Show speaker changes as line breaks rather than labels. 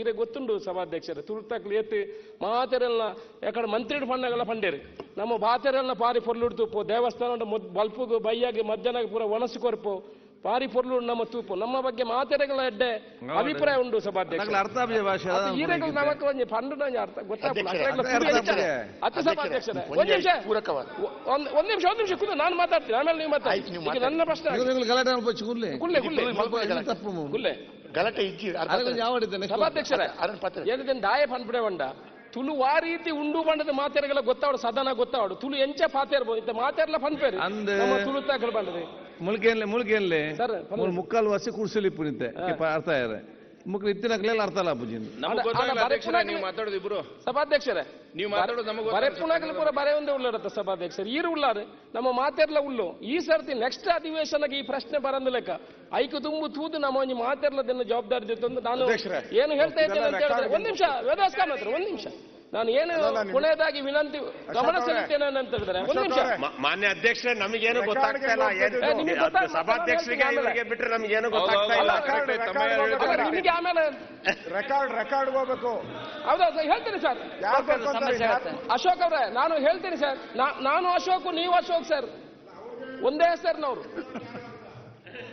ಈಗ ಗೊತ್ತುಂಡು ಸಭಾಧ್ಯಕ್ಷರೇ ತುರ್ತಕ್ಲು ಎತ್ತಿ ಮಾತೆರೆಲ್ಲ ಯಾಕಡೆ ಮಂತ್ರಿ ಫಂಡಗಳ ಫಂಡೇರಿ ನಮ್ಮ ಬಾತೆರೆಲ್ಲ ಪಾರಿ ಪೊರ್ಲುಡ್ತು ಪೋ ದೇವಸ್ಥಾನ ಬಲ್ಪುಗು ಬೈಯಾಗಿ ಮಧ್ಯಾಹ್ನ ಪೂರ ಒಣಸು ಕೊರ್ಪು. ಪಾರಿ ಪೊರ್ಲು ನಮ್ಮ ತೂಪು. ನಮ್ಮ ಬಗ್ಗೆ ಮಾತೆರೆಗಳ ಎಡ್ಡೆ ಅಭಿಪ್ರಾಯ ಉಂಡು ಸಭಾಧ್ಯಕ್ಷ
ಅರ್ಥ
ಈರೆಗಳು ನಮಕ್ ಒಂಜಿ ಪಂಡು ಅರ್ಥ ಗೊತ್ತಾಗ್ತದೆ
ಅತ್ತ
ಸಭಾಧ್ಯಕ್ಷ ಸಭಾಧ್ಯಕ್ಷರೇ ಒಂದ್ ನಿಮಿಷ. ಒಂದ್ ಒಂದ್ ನಿಮಿಷ ಒಂದ್ ನಿಮಿಷ ಕೂತು ನಾನು ಮಾತಾಡ್ತೀನಿ. ಆಮೇಲೆ ನೀವು ಮಾತಾಡ್ತೀನಿ ನನ್ನ ಪ್ರಶ್ನೆ. ಕುಲ್ಲೆ ಕುಲ್ಲೆ. ಕುಲ್ಲೆ
ಗಲಾಟೆ ಇಜ್ಜಿ
ಯಾವ
ಸಭಾಧ್ಯಕ್ಷರೇ
ಅದನ್ನ ಪತ್ರ
ಏನಿದೆ ದಾಯ ಪನ್ಪಡೆ ಬಂಡ ತುಳು ಆ ರೀತಿ ಉಂಡು ಬಂಡದ ಮಾತೆರೆಗಳ ಗೊತ್ತಾವಡು ಸದನ ಗೊತ್ತಾವಡು. ತುಳು ಎಂಚ ಪಾತೇರ್ಬೋದು ಇಂತ ಮಾತೆರ್ಲ ಪನ್ಪೇರು.
ಅಂದ್-
ನಮ್ಮ ತುಳು ತಾಕಲು ಬಂಡದೆ
ಮುಳುಗೇನ್ಲೆ ಮುಳುಗೇನ್ಲೆ?
ಸರ್,
ಮುಕ್ಕಾಲು ವರ್ಷ ಕುರ್ಸಲಿ ಪುನಿತೆ ಅರ್ಥ ಮುಕ್ಳು ಇತ್ತಿನಕ್ಲೆಲ್ಲ ಅರ್ಥ ಅಲ್ಲ ಅಪ್ಪುಜಿನ್
ನಮಗೆ ಗೊತ್ತಾಗಲ್ಲ ಅಧ್ಯಕ್ಷರೇ ನೀವು ಮಾತಾಡೋದು ಇಬ್ರು.
ಸಭಾಧ್ಯಕ್ಷರೇ
ನೀವು ಮಾತಾಡೋದು ನಮಗೆ
ಬರೆಪುನಾಗಲು ಪೂರ ಬರೆ ಒಂದೇ ಉಳ್ಳಾರತ್ತ ಸಭಾಧ್ಯಕ್ಷರು. ಈರು ಉಳ್ಳಾರೆ ನಮ್ಮ ಮಾತೆರ್ಲ ಉಳ್ಳು. ಈ ಸರ್ತಿ ನೆಕ್ಸ್ಟ್ ಅಧಿವೇಶನಕ್ಕೆ ಈ ಪ್ರಶ್ನೆ ಬರಂದ ಲೆಕ್ಕ. ಐಕು ತುಂಬು ತೂದು ನಮ್ಮ ಒಂಜಿ ಮಾತೆರ್ಲದನ್ನ ಜವಾಬ್ದಾರಿ ಜೊತೆ ಒಂದು ನಾನು ಏನು ಹೇಳ್ತಾ ಇದ್ದೇನೆ ಅಂತ ಹೇಳಿದ್ರೆ ಒಂದ್ ನಿಮಿಷ ವೇದಾಸ್ ಕಾಮತ್ರ ಒಂದ್ ನಿಮಿಷ. ನಾನು ಏನು ಕೊನೆಯದಾಗಿ ವಿನಂತಿ ಗಮನ ಸೆಳೆಯುತ್ತೇನೆ ಅಂತ ಹೇಳಿದ್ರೆ ಒಂದು ನಿಮಿಷ.
ಮಾನ್ಯ ಅಧ್ಯಕ್ಷರೇ ನಮಗೇನು ಗೊತ್ತಾಗ್ತಾ ಇಲ್ಲ ಏನ್-
ಗೊತ್ತಾಗ್ತಾ
ಸಭಾಧ್ಯಕ್ಷರಿಗೆ
ಇಲ್ಲ.
ಇವರಿಗೆ ಬಿಟ್ರೆ ನಮಗೇನು ಗೊತ್ತಾಗ್ತಾ ಇಲ್ಲ.
ನಿಮಗೆ ಆಮೇಲೆ
ರೆಕಾರ್ಡ್ ರೆಕಾರ್ಡ್ ಹೋಗ್ಬೇಕು.
ಹೌದಾ ಸರ್ ಹೇಳ್ತೀನಿ ಸರ್. ಅಶೋಕ್ ಅವರೇ ನಾನು ಹೇಳ್ತೀನಿ ಸರ್. ನಾ- ನಾನು ಅಶೋಕ್ ನೀವು ಅಶೋಕ್ ಸರ್. ಒಂದೇ ಹೆಸರಿನವರು.